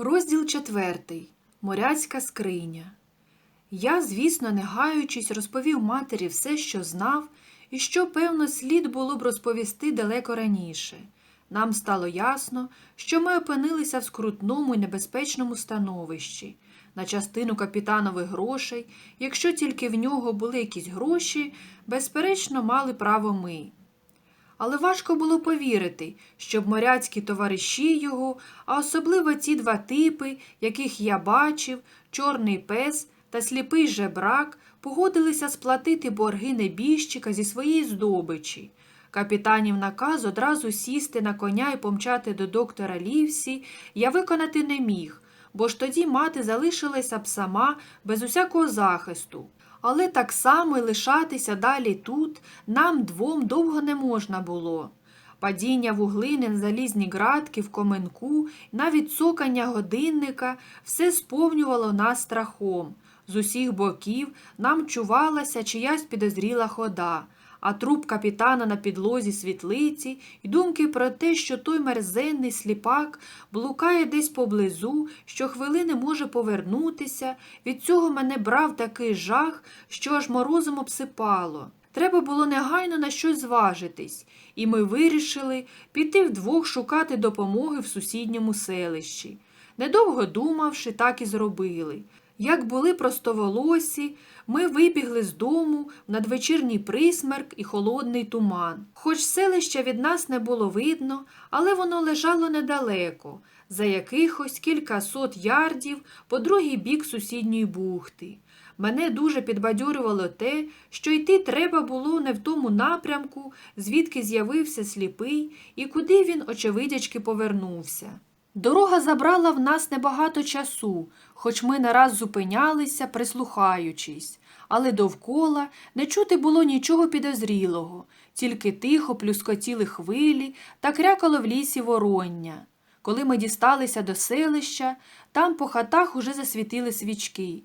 Розділ четвертий. Моряцька скриня. Я, звісно, не гаючись, розповів матері все, що знав, і що, певно, слід було б розповісти далеко раніше. Нам стало ясно, що ми опинилися в скрутному і небезпечному становищі. На частину капітанових грошей, якщо тільки в нього були якісь гроші, безперечно, мали право ми. Але важко було повірити, щоб моряцькі товариші його, а особливо ці два типи, яких я бачив, чорний пес та сліпий жебрак, погодилися сплатити борги небіжчика зі своєї здобичі. Капітанів наказ одразу сісти на коня і помчати до доктора Лівсі я виконати не міг, бо ж тоді мати залишилася б сама без усякого захисту. Але так само й лишатися далі тут нам двом довго не можна було. Падіння вуглини на залізні ґратки в коменку, навіть цокання годинника все сповнювало нас страхом. З усіх боків нам чувалася чиясь підозріла хода, а труп капітана на підлозі світлиці і думки про те, що той мерзенний сліпак блукає десь поблизу, що хвилини може повернутися, від цього мене брав такий жах, що аж морозом обсипало. Треба було негайно на щось зважитись, і ми вирішили піти вдвох шукати допомоги в сусідньому селищі. Недовго думавши, так і зробили. Як були простоволосі, ми вибігли з дому в надвечірній присмерк і холодний туман. Хоч селища від нас не було видно, але воно лежало недалеко, за якихось кількасот ярдів по другий бік сусідньої бухти. Мене дуже підбадьорювало те, що йти треба було не в тому напрямку, звідки з'явився сліпий і куди він, очевидячки, повернувся. Дорога забрала в нас небагато часу, хоч ми не раз зупинялися, прислухаючись, але довкола не чути було нічого підозрілого, тільки тихо плюскотіли хвилі та крякало в лісі вороння. Коли ми дісталися до селища, там по хатах уже засвітили свічки.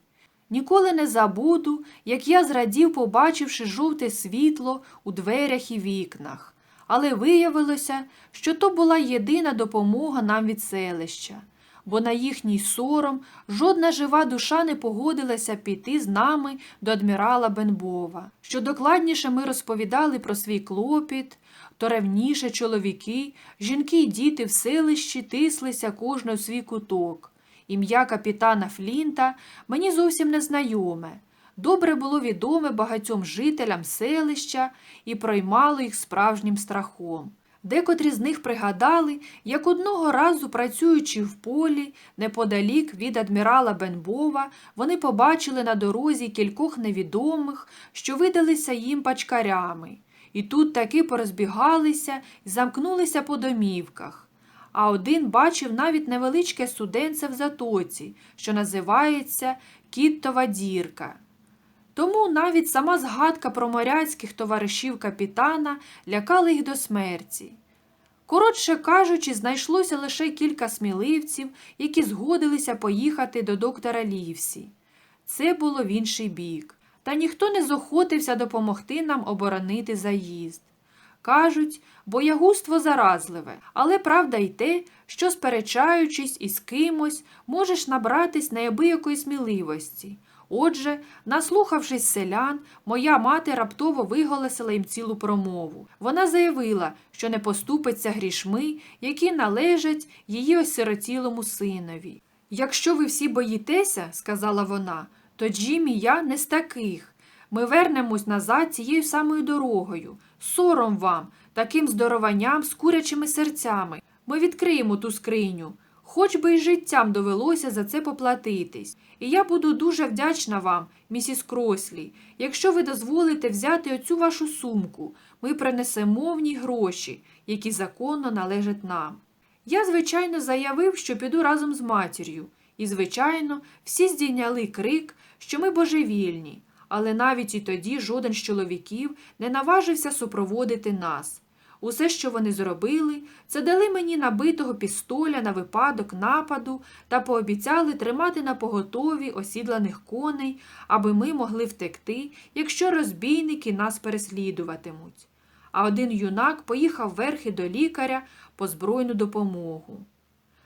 Ніколи не забуду, як я зрадів, побачивши жовте світло у дверях і вікнах. Але виявилося, що то була єдина допомога нам від селища, бо на їхній сором жодна жива душа не погодилася піти з нами до адмірала Бенбова. Що докладніше ми розповідали про свій клопіт, то ревніше чоловіки, жінки й діти в селищі тислися кожне у свій куток. Ім'я капітана Флінта мені зовсім не знайоме. Добре було відоме багатьом жителям селища і проймало їх справжнім страхом. Декотрі з них пригадали, як одного разу, працюючи в полі, неподалік від адмірала Бенбова, вони побачили на дорозі кількох невідомих, що видалися їм пачкарями, і тут таки порозбігалися і замкнулися по домівках. А один бачив навіть невеличке суденце в затоці, що називається Кіттова дірка. Тому навіть сама згадка про моряцьких товаришів капітана лякала їх до смерті. Коротше кажучи, знайшлося лише кілька сміливців, які згодилися поїхати до доктора Лівсі. Це було в інший бік, та ніхто не зохотився допомогти нам оборонити заїзд. Кажуть, боягузтво заразливе, але правда й те, що, сперечаючись із кимось, можеш набратись неабиякої сміливості. Отже, наслухавшись селян, моя мати раптово виголосила їм цілу промову. Вона заявила, що не поступиться грішми, які належать її осиротілому синові. Якщо ви всі боїтеся, сказала вона, то Джим і я не з таких. Ми вернемось назад цією самою дорогою. Сором вам, таким здорованням з курячими серцями. Ми відкриємо ту скриню. Хоч би й життям довелося за це поплатитись. І я буду дуже вдячна вам, місіс Крослі, якщо ви дозволите взяти оцю вашу сумку, ми принесемо в ній гроші, які законно належать нам. Я, звичайно, заявив, що піду разом з матір'ю, і, звичайно, всі здійняли крик, що ми божевільні, але навіть і тоді жоден з чоловіків не наважився супроводити нас. Усе, що вони зробили, це дали мені набитого пістоля на випадок нападу та пообіцяли тримати на поготові осідланих коней, аби ми могли втекти, якщо розбійники нас переслідуватимуть. А один юнак поїхав верхи до лікаря по збройну допомогу.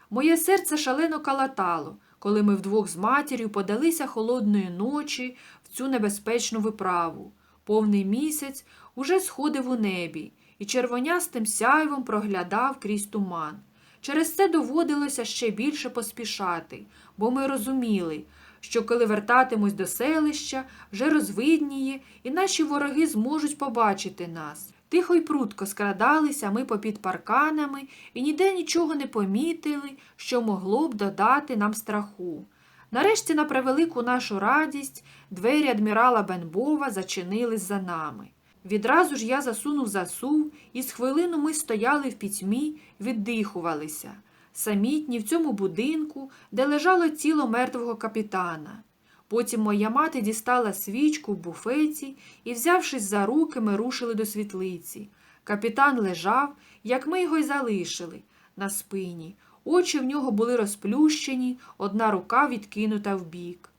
Моє серце шалено калатало, коли ми вдвох з матір'ю подалися холодної ночі в цю небезпечну виправу. Повний місяць уже сходив у небі і червонястим сяйвом проглядав крізь туман. Через це доводилося ще більше поспішати, бо ми розуміли, що коли вертатимось до селища, вже розвидніє, і наші вороги зможуть побачити нас. Тихо й прудко скрадалися ми попід парканами і ніде нічого не помітили, що могло б додати нам страху. Нарешті, на превелику нашу радість, двері адмірала Бенбова зачинились за нами. Відразу ж я засунув засув, і з хвилину ми стояли в пітьмі, віддихувалися, самітні в цьому будинку, де лежало тіло мертвого капітана. Потім моя мати дістала свічку в буфеті і, взявшись за руки, ми рушили до світлиці. Капітан лежав, як ми його й залишили, на спині. Очі в нього були розплющені, одна рука відкинута вбік.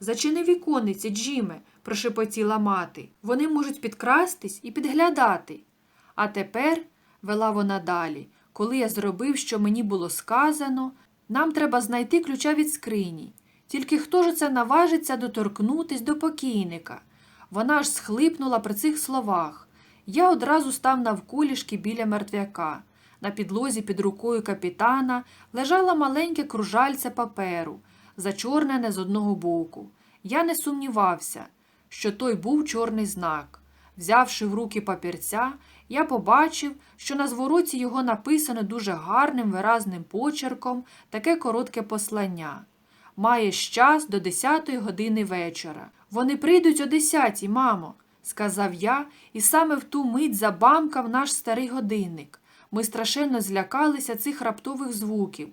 Зачини віконниці, Джиме, прошепотіла мати. Вони можуть підкрастись і підглядати. А тепер, вела вона далі, коли я зробив, що мені було сказано, нам треба знайти ключа від скрині. Тільки хто ж це наважиться доторкнутись до покійника? Вона аж схлипнула при цих словах. Я одразу став навколішки біля мертвяка. На підлозі під рукою капітана лежало маленьке кружальце паперу, зачорнене з одного боку. Я не сумнівався, що той був чорний знак. Взявши в руки папірця, я побачив, що на звороті його написано дуже гарним виразним почерком таке коротке послання. Маєш час до 10 години вечора. Вони прийдуть о 10, мамо, сказав я, і саме в ту мить забамкав наш старий годинник. Ми страшенно злякалися цих раптових звуків,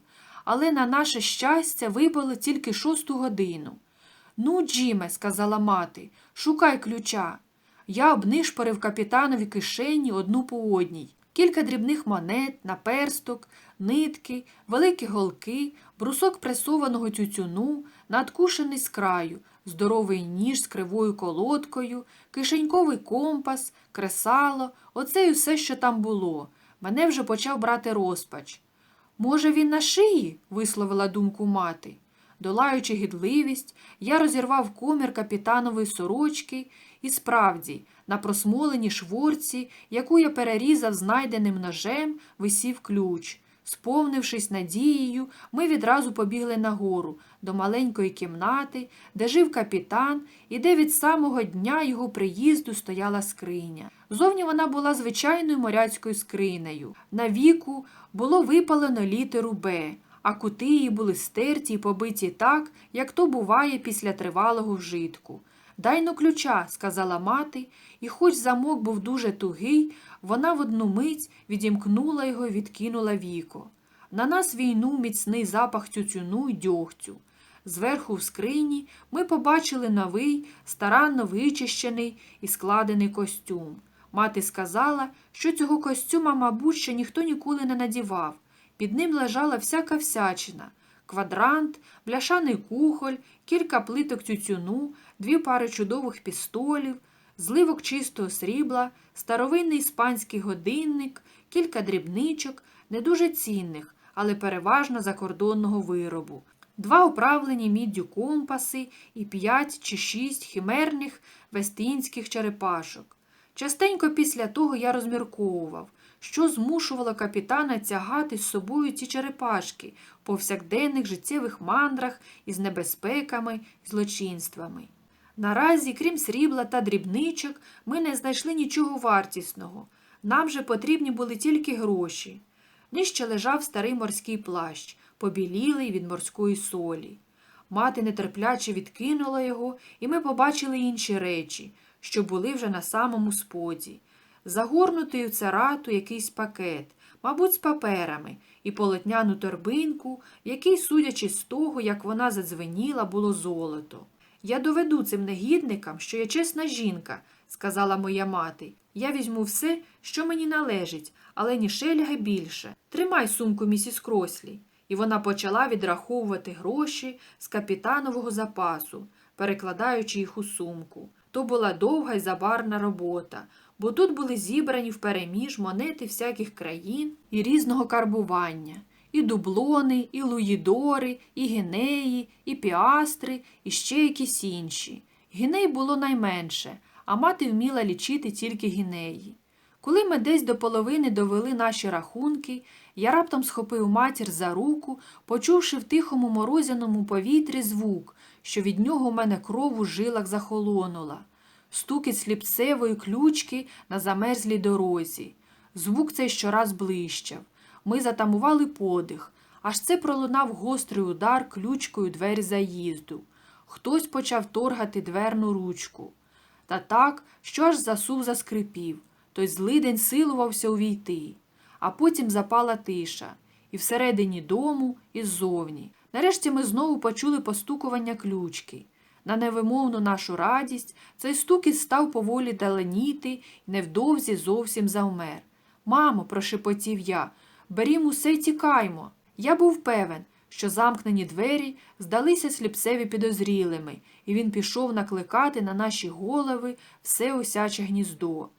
але на наше щастя вибило тільки шосту годину. Ну, Джиме, сказала мати, шукай ключа. Я обнишпорив капітанові кишені одну по одній. Кілька дрібних монет, наперсток, нитки, великі голки, брусок пресованого тютюну, надкушений з краю, здоровий ніж з кривою колодкою, кишеньковий компас, кресало, оце й усе, що там було. Мене вже почав брати розпач. Може, він на шиї? висловила думку мати. Долаючи гідливість, я розірвав комір капітанової сорочки і справді, на просмоленій шворці, яку я перерізав знайденим ножем, висів ключ. Сповнившись надією, ми відразу побігли нагору, до маленької кімнати, де жив капітан, і де від самого дня його приїзду стояла скриня. Зовні вона була звичайною моряцькою скринею. На віку було випалено літеру Б, а кути її були стерті й побиті так, як то буває після тривалого вжитку. Дай но ключа, сказала мати, і хоч замок був дуже тугий, вона в одну мить відімкнула його і відкинула віко. На нас війну міцний запах тютюну й дьогтю. Зверху в скрині ми побачили новий, старанно вичищений і складений костюм. Мати сказала, що цього костюма, мабуть, ще ніхто ніколи не надівав. Під ним лежала всяка всячина квадрант, бляшаний кухоль, кілька плиток тютюну, дві пари чудових пістолів, зливок чистого срібла, старовинний іспанський годинник, кілька дрібничок, не дуже цінних, але переважно закордонного виробу, два управлені міддю компаси і п'ять чи шість химерних вестинських черепашок. Частенько після того я розмірковував, що змушувало капітана тягати з собою ці черепашки в повсякденних життєвих мандрах із небезпеками злочинствами. Наразі, крім срібла та дрібничок, ми не знайшли нічого вартісного. Нам же потрібні були тільки гроші. Нижче лежав старий морський плащ, побілілий від морської солі. Мати нетерпляче відкинула його, і ми побачили інші речі, що були вже на самому споді. Загорнутий у царату якийсь пакет, мабуть, з паперами, і полотняну торбинку, в якій, судячи з того, як вона задзвеніла, було золото. Я доведу цим негідникам, що я чесна жінка, сказала моя мати. Я візьму все, що мені належить, але ні шельги більше. Тримай сумку, місіс Крослі. І вона почала відраховувати гроші з капітанового запасу, перекладаючи їх у сумку. То була довга й забарна робота, бо тут були зібрані впереміж монети всяких країн і різного карбування. і дублони, і луїдори, і гінеї, і піастри, і ще якісь інші. Гіней було найменше, а мати вміла лічити тільки гінеї. Коли ми десь до половини довели наші рахунки, я раптом схопив матір за руку, почувши в тихому морозяному повітрі звук, що від нього в мене кров у жилах захолонула, стукіт сліпцевої ключки на замерзлій дорозі. Звук цей щораз блищав. Ми затамували подих, аж це пролунав гострий удар ключкою двері заїзду. Хтось почав торгати дверну ручку. Та так, що аж засув заскрипів. Той злидень силувався увійти. А потім запала тиша, і всередині дому, і ззовні. Нарешті ми знову почули постукування ключки. На невимовну нашу радість цей стукіт став поволі даленіти і невдовзі зовсім завмер. Мамо, прошепотів я, берім усе й тікаймо. Я був певен, що замкнені двері здалися сліпцеві підозрілими, і він пішов накликати на наші голови все осяче гніздо.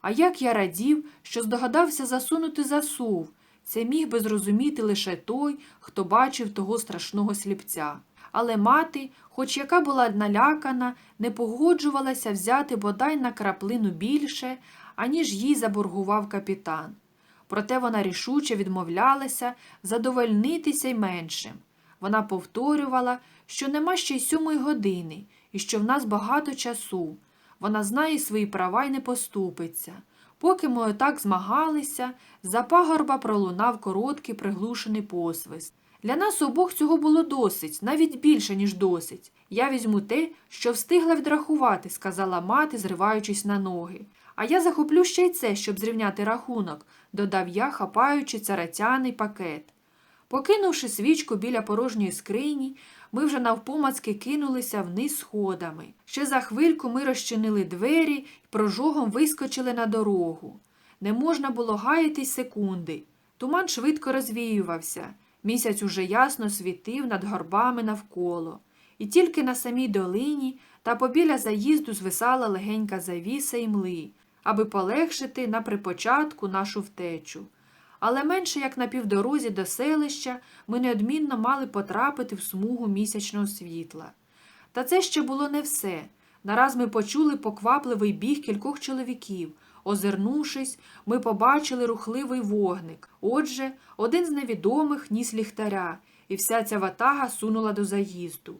А як я радів, що здогадався засунути засув, це міг би зрозуміти лише той, хто бачив того страшного сліпця. Але мати, хоч яка була налякана, не погоджувалася взяти бодай на краплину більше, аніж їй заборгував капітан. Проте вона рішуче відмовлялася задовольнитися й меншим. Вона повторювала, що нема ще й сьомої години і що в нас багато часу. Вона знає свої права й не поступиться. Поки ми отак змагалися, за пагорба пролунав короткий приглушений посвист. Для нас обох цього було досить, навіть більше, ніж досить. Я візьму те, що встигла відрахувати, сказала мати, зриваючись на ноги. А я захоплю ще й це, щоб зрівняти рахунок, додав я, хапаючи царатяний пакет. Покинувши свічку біля порожньої скрині, ми вже навпомацки кинулися вниз сходами. Ще за хвильку ми розчинили двері і прожогом вискочили на дорогу. Не можна було гаяти й секунди. Туман швидко розвіювався. Місяць уже ясно світив над горбами навколо. І тільки на самій долині та побіля заїзду звисала легенька завіса і мли, аби полегшити на припочатку нашу втечу. Але менше як на півдорозі до селища ми неодмінно мали потрапити в смугу місячного світла. Та це ще було не все. Нараз ми почули поквапливий біг кількох чоловіків. Озирнувшись, ми побачили рухливий вогник. Отже, один з невідомих ніс ліхтаря, і вся ця ватага сунула до заїзду.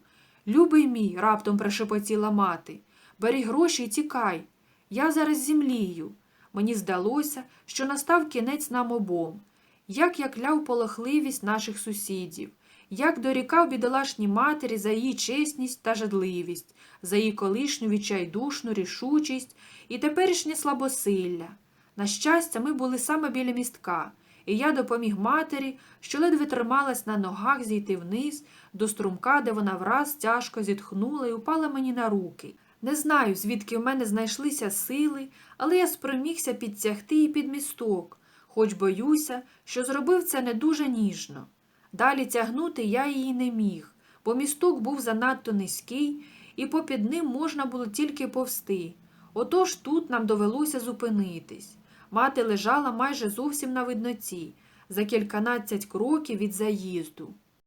Любий мій, раптом прошепотіла мати, бери гроші і тікай. Я зараз зімлію. Мені здалося, що настав кінець нам обом. Як я кляв полохливість наших сусідів, як дорікав бідолашній матері за її чесність та жадливість, за її колишню відчайдушну рішучість і теперішнє слабосилля. На щастя, ми були саме біля містка, і я допоміг матері, що ледве трималась на ногах зійти вниз до струмка, де вона враз тяжко зітхнула і упала мені на руки. Не знаю, звідки в мене знайшлися сили, але я спромігся підтягти і під місток, хоч боюся, що зробив це не дуже ніжно. Далі тягнути я її не міг, бо місток був занадто низький, і попід ним можна було тільки повсти. Отож тут нам довелося зупинитись. Мати лежала майже зовсім на видноті, за кільканадцять кроків від заїзду.